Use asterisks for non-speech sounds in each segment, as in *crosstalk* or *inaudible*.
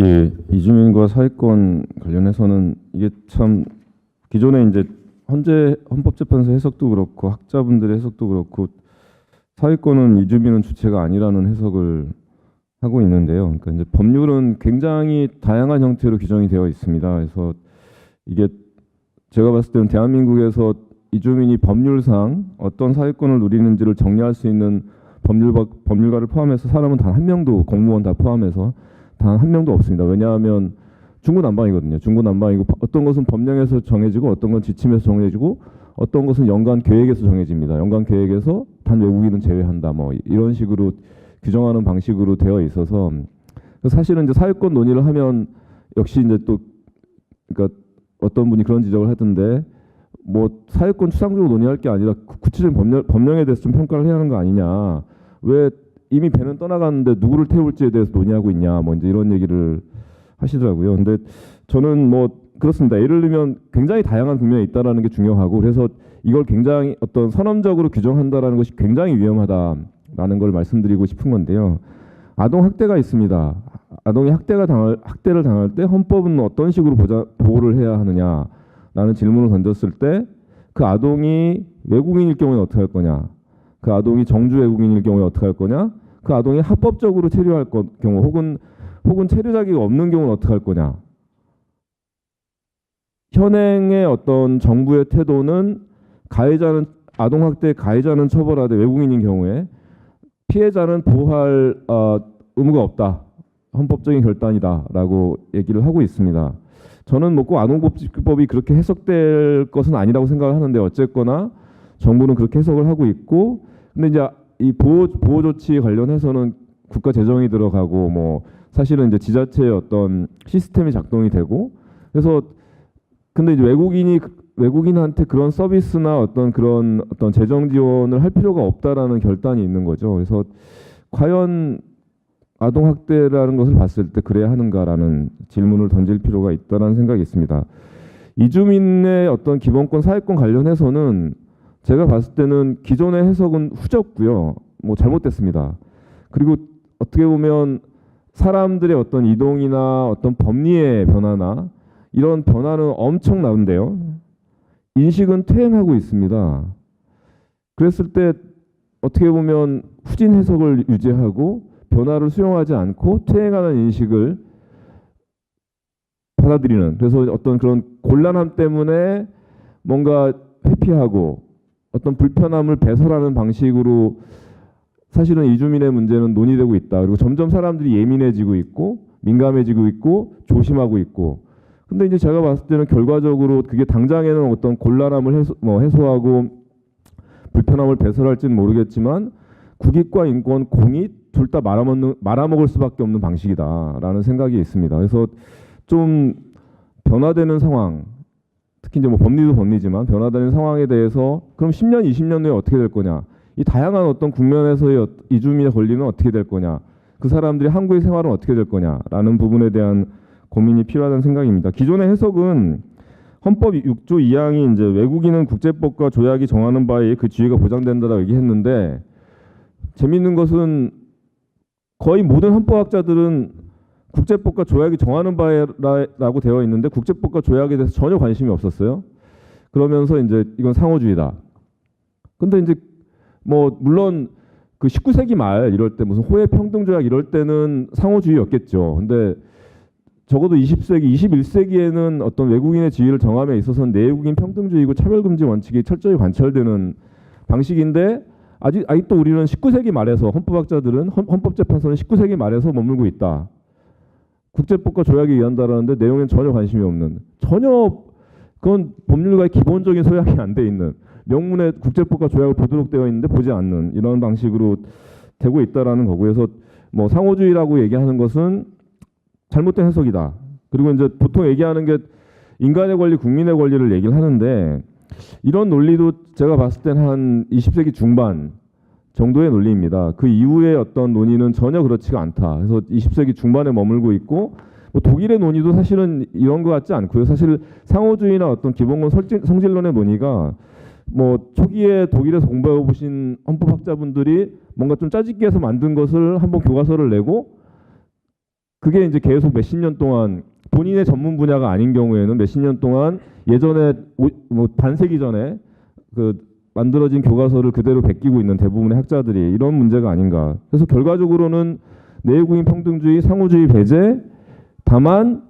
예, 이주민과 사회권 관련해서는 이게 참 기존에 이제 헌재 헌법재판소 해석도 그렇고 학자분들의 해석도 그렇고 사회권은 이주민은 주체가 아니라는 해석을 하고 있는데요. 그러니까 이제 법률은 굉장히 다양한 형태로 규정이 되어 있습니다. 그래서 이게 제가 봤을 때는 대한민국에서 이주민이 법률상 어떤 사회권을 누리는지를 정리할 수 있는 법률 법률가를 포함해서 사람은 단 한 명도 공무원 다 포함해서 단 한 명도 없습니다. 왜냐하면 중구난방이거든요. 중구난방이고 어떤 것은 법령에서 정해지고 어떤 건 지침에서 정해지고 어떤 것은 연간 계획에서 정해집니다. 연간 계획에서 단 외국인은 제외한다. 뭐 이런 식으로 규정하는 방식으로 되어 있어서 사실은 이제 사회권 논의를 하면 역시 이제 또 그러니까 어떤 분이 그런 지적을 하던데 뭐 사회권 추상적으로 논의할 게 아니라 구- 구체적인 법령, 법령에 대해서 좀 평가를 해야 하는 거 아니냐. 왜 이미 배는 떠나갔는데 누구를 태울지에 대해서 논의하고 있냐. 뭐 이제 이런 얘기를 하시더라고요. 근데 저는 뭐 그렇습니다. 예를 들면 굉장히 다양한 국면이 있다라는 게 중요하고 그래서 이걸 굉장히 어떤 선언적으로 규정한다라는 것이 굉장히 위험하다라는 걸 말씀드리고 싶은 건데요. 아동 학대가 있습니다. 아동이 학대가 당할 학대를 당할 때 헌법은 어떤 식으로 보자, 보호를 해야 하느냐라는 질문을 던졌을 때 그 아동이 외국인일 경우에 어떻게 할 거냐? 그 아동이 정주 외국인일 경우에 어떻게 할 거냐? 그 아동이 합법적으로 체류할 거, 경우 혹은 혹은 체류 자격이 없는 경우는 어떻게 할 거냐? 현행의 어떤 정부의 태도는 가해자는 아동 학대 가해자는 처벌하되 외국인인 경우에 피해자는 보호할 어, 의무가 없다. 헌법적인 결단이다라고 얘기를 하고 있습니다. 저는 뭐꼭 아동복지법이 그렇게 해석될 것은 아니라고 생각을 하는데 어쨌거나 정부는 그렇게 해석을 하고 있고 근데 이제 이 보호 보호 조치 관련해서는 국가 재정이 들어가고 뭐 사실은 이제 지자체의 어떤 시스템이 작동이 되고 그래서 근데 이제 외국인이 외국인한테 그런 서비스나 어떤 그런 어떤 재정 지원을 할 필요가 없다라는 결단이 있는 거죠. 그래서 과연 아동 학대라는 것을 봤을 때 그래야 하는가라는 질문을 던질 필요가 있다라는 생각이 있습니다. 이주민의 어떤 기본권 사회권 관련해서는 제가 봤을 때는 기존의 해석은 후졌고요. 뭐 잘못됐습니다. 그리고 어떻게 보면 사람들의 어떤 이동이나 어떤 법리의 변화나 이런 변화는 엄청나는데요. 인식은 퇴행하고 있습니다. 그랬을 때 어떻게 보면 후진 해석을 유지하고 변화를 수용하지 않고 퇴행하는 인식을 받아들이는 그래서 어떤 그런 곤란함 때문에 뭔가 회피하고 어떤 불편함을 배설하는 방식으로 사실은 이주민의 문제는 논의되고 있다. 그리고 점점 사람들이 예민해지고 있고 민감해지고 있고 조심하고 있고 근데 이제 제가 봤을 때는 결과적으로 그게 당장에는 어떤 곤란함을 해소, 뭐 해소하고 불편함을 배설할지는 모르겠지만 국익과 인권, 공익 둘다 말아먹는 말아먹을 수밖에 없는 방식이다라는 생각이 있습니다. 그래서 좀 변화되는 상황, 특히 이제 뭐 법리도 법리지만 변화되는 상황에 대해서 그럼 10년, 20년 후에 어떻게 될 거냐? 이 다양한 어떤 국면에서의 어- 이주민의 권리는 어떻게 될 거냐? 그 사람들이 한국의 생활은 어떻게 될 거냐라는 부분에 대한 고민이 필요하다는 생각입니다. 기존의 해석은 헌법 6조 2항이 이제 외국인은 국제법과 조약이 정하는 바에 그 지위가 보장된다라고 얘기했는데 재미있는 것은 거의 모든 헌법학자들은 국제법과 조약이 정하는 바라고 되어 있는데 국제법과 조약에 대해서 전혀 관심이 없었어요. 그러면서 이제 이건 상호주의다. 근데 이제 뭐 물론 그 19세기 말 이럴 때 무슨 호혜 평등 조약 이럴 때는 상호주의였겠죠. 근데 적어도 20세기, 21세기에는 어떤 외국인의 지위를 정함에 있어서는 내외국인 평등주의고 차별금지 원칙이 철저히 관철되는 방식인데 아직 아직도 우리는 19세기 말에서 헌법학자들은 헌- 헌법재판소는 19세기 말에서 머물고 있다. 국제법과 조약에 의한다라는데 내용엔 전혀 관심이 없는 전혀 그건 법률가의 기본적인 소양이 안 돼 있는 명문에 국제법과 조약을 보도록 되어 있는데 보지 않는 이런 방식으로 되고 있다라는 거고 그래서 뭐 상호주의라고 얘기하는 것은 잘못된 해석이다. 그리고 이제 보통 얘기하는 게 인간의 권리, 국민의 권리를 얘기를 하는데 이런 논리도 제가 봤을 때는 한 20세기 중반 정도의 논리입니다. 그 이후의 어떤 논의는 전혀 그렇지가 않다. 그래서 20세기 중반에 머물고 있고 뭐 독일의 논의도 사실은 이런 것 같지 않고요. 사실 상호주의나 어떤 기본권 설진- 성질론의 논의가 뭐 초기에 독일에서 공부해 보신 헌법학자분들이 뭔가 좀 짜집기 해서 만든 것을 한번 교과서를 내고 그게 이제 계속 몇십 년 동안 본인의 전문 분야가 아닌 경우에는 몇십 년 동안 예전에 오, 뭐 반세기 전에 그 만들어진 교과서를 그대로 베끼고 있는 대부분의 학자들이 이런 문제가 아닌가. 그래서 결과적으로는 내외국인 평등주의, 상호주의 배제, 다만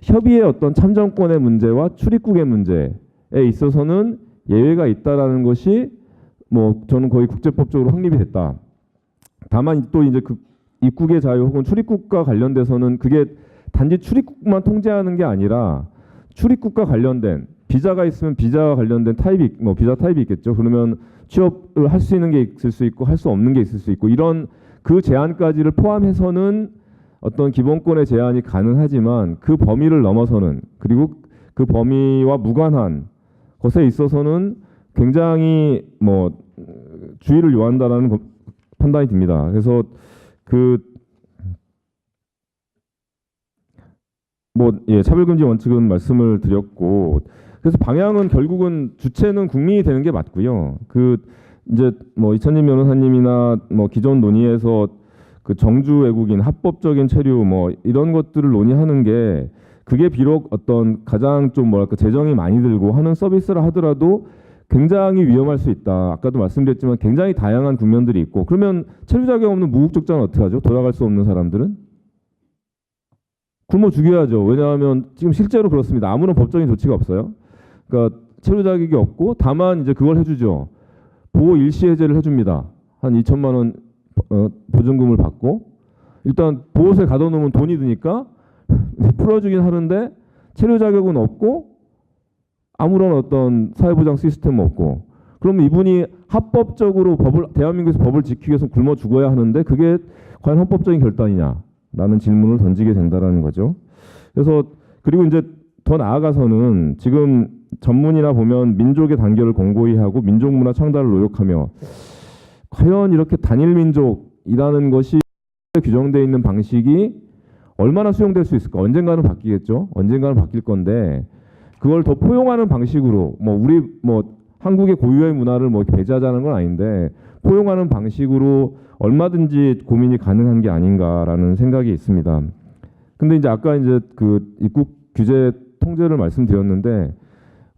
협의의 어떤 참정권의 문제와 출입국의 문제에 있어서는 예외가 있다라는 것이 뭐 저는 거의 국제법적으로 확립이 됐다. 다만 또 이제 그 입국의 자유 혹은 출입국과 관련돼서는 그게 단지 출입국만 통제하는 게 아니라 출입국과 관련된 비자가 있으면 비자와 관련된 타입이 뭐 비자 타입이 있겠죠. 그러면 취업을 할 수 있는 게 있을 수 있고 할 수 없는 게 있을 수 있고 이런 그 제한까지를 포함해서는 어떤 기본권의 제한이 가능하지만 그 범위를 넘어서는 그리고 그 범위와 무관한 것에 있어서는 굉장히 뭐 주의를 요한다라는 거- 판단이 듭니다. 그래서 그 뭐 예, 차별금지 원칙은 말씀을 드렸고 그래서 방향은 결국은 주체는 국민이 되는 게 맞고요. 그 이제 뭐 이찬진 변호사님이나 뭐 기존 논의에서 그 정주 외국인 합법적인 체류 뭐 이런 것들을 논의하는 게 그게 비록 어떤 가장 좀 뭐랄까 재정이 많이 들고 하는 서비스라 하더라도 굉장히 위험할 수 있다. 아까도 말씀드렸지만 굉장히 다양한 국면들이 있고 그러면 체류 자격 없는 무국적자는 어떻게 하죠? 돌아갈 수 없는 사람들은 굶어 죽여야죠. 왜냐하면 지금 실제로 그렇습니다. 아무런 법적인 조치가 없어요. 그러니까 체류 자격이 없고 다만 이제 그걸 해주죠. 보호 일시 해제를 해줍니다. 한 2천만 원 어, 보증금을 받고 일단 보호소에 가둬놓으면 돈이 드니까 *laughs* 풀어주긴 하는데 체류 자격은 없고 아무런 어떤 사회보장 시스템 없고 그러면 이분이 합법적으로 법을 대한민국에서 법을 지키기 위해서 굶어 죽어야 하는데 그게 과연 헌법적인 결단이냐라는 질문을 던지게 된다라는 거죠. 그래서 그리고 이제 더 나아가서는 지금 전문이나 보면 민족의 단결을 공고히 하고 민족 문화 창달을 노력하며 과연 이렇게 단일 민족이라는 것이 규정되어 있는 방식이 얼마나 수용될 수 있을까? 언젠가는 바뀌겠죠. 언젠가는 바뀔 건데 그걸 더 포용하는 방식으로 뭐 우리 뭐 한국의 고유의 문화를 뭐 배제하자는 건 아닌데 포용하는 방식으로 얼마든지 고민이 가능한 게 아닌가라는 생각이 있습니다. 근데 이제 아까 이제 그 입국 규제 통제를 말씀드렸는데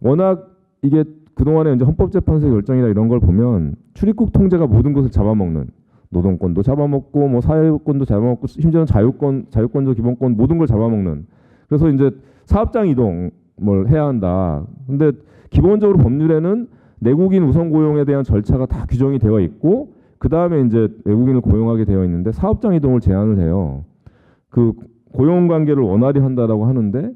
워낙 이게 그동안에 이제 헌법재판소의 결정이나 이런 걸 보면 출입국 통제가 모든 것을 잡아먹는 노동권도 잡아먹고 뭐 사회권도 잡아먹고 심지어는 자유권 자유권도 기본권 모든 걸 잡아먹는 그래서 이제 사업장 이동 뭘 해야 한다. 근데 기본적으로 법률에는 내국인 우선 고용에 대한 절차가 다 규정이 되어 있고 그 다음에 이제 외국인을 고용하게 되어 있는데 사업장 이동을 제한을 해요. 그 고용 관계를 원활히 한다라고 하는데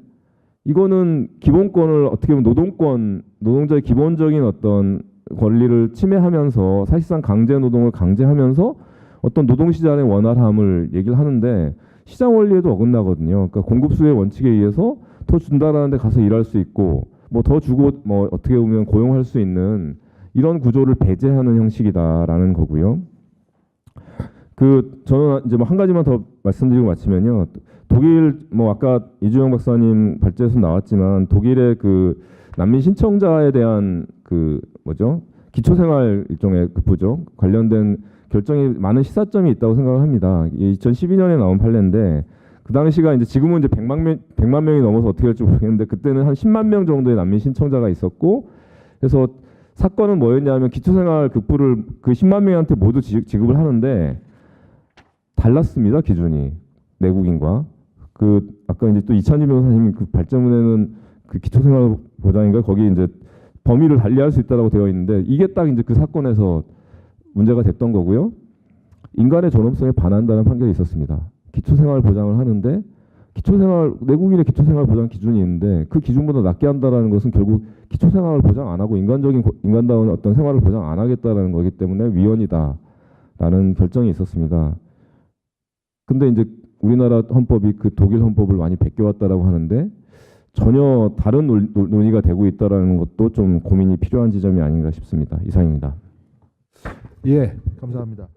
이거는 기본권을 어떻게 보면 노동권 노동자의 기본적인 어떤 권리를 침해하면서 사실상 강제 노동을 강제하면서 어떤 노동 시장의 원활함을 얘기를 하는데 시장 원리에도 어긋나거든요. 그러니까 공급 수의 원칙에 의해서 더 준다라는 데 가서 일할 수 있고 뭐 더 주고 뭐 어떻게 보면 고용할 수 있는 이런 구조를 배제하는 형식이다라는 거고요. 그 저는 이제 뭐 한 가지만 더 말씀드리고 마치면요. 독일 뭐 아까 이주영 박사님 발제에서 나왔지만 독일의 그 난민 신청자에 대한 그 뭐죠? 기초생활 일종의 급부죠 관련된 결정이 많은 시사점이 있다고 생각을 합니다. 이게 2012년에 나온 판례인데 그 당시가 이제 지금은 이제 100만 명 100만 명이 넘어서 어떻게 될지 모르겠는데 그때는 한 10만 명 정도의 난민 신청자가 있었고 그래서 사건은 뭐였냐면 기초생활 급부를 그 10만 명한테 모두 지- 지급을 하는데 달랐습니다 기준이. 내국인과 그 아까 이제 또 이찬희 변호사님 그 발제문에는 그 기초생활 보장인가 거기 이제 범위를 달리할 수 있다라고 되어 있는데 이게 딱 이제 그 사건에서 문제가 됐던 거고요. 인간의 존엄성에 반한다는 판결이 있었습니다. 기초생활 보장을 하는데 기초생활 내국인의 기초생활 보장 기준이 있는데 그 기준보다 낮게 한다라는 것은 결국 기초생활을 보장 안 하고 인간적인 고- 인간다운 어떤 생활을 보장 안 하겠다라는 거기 때문에 위헌이다라는 결정이 있었습니다. 근데 이제 우리나라 헌법이 그 독일 헌법을 많이 베껴왔다라고 하는데 전혀 다른 논의가 되고 있다라는 것도 좀 고민이 필요한 지점이 아닌가 싶습니다. 이상입니다. 예, 감사합니다.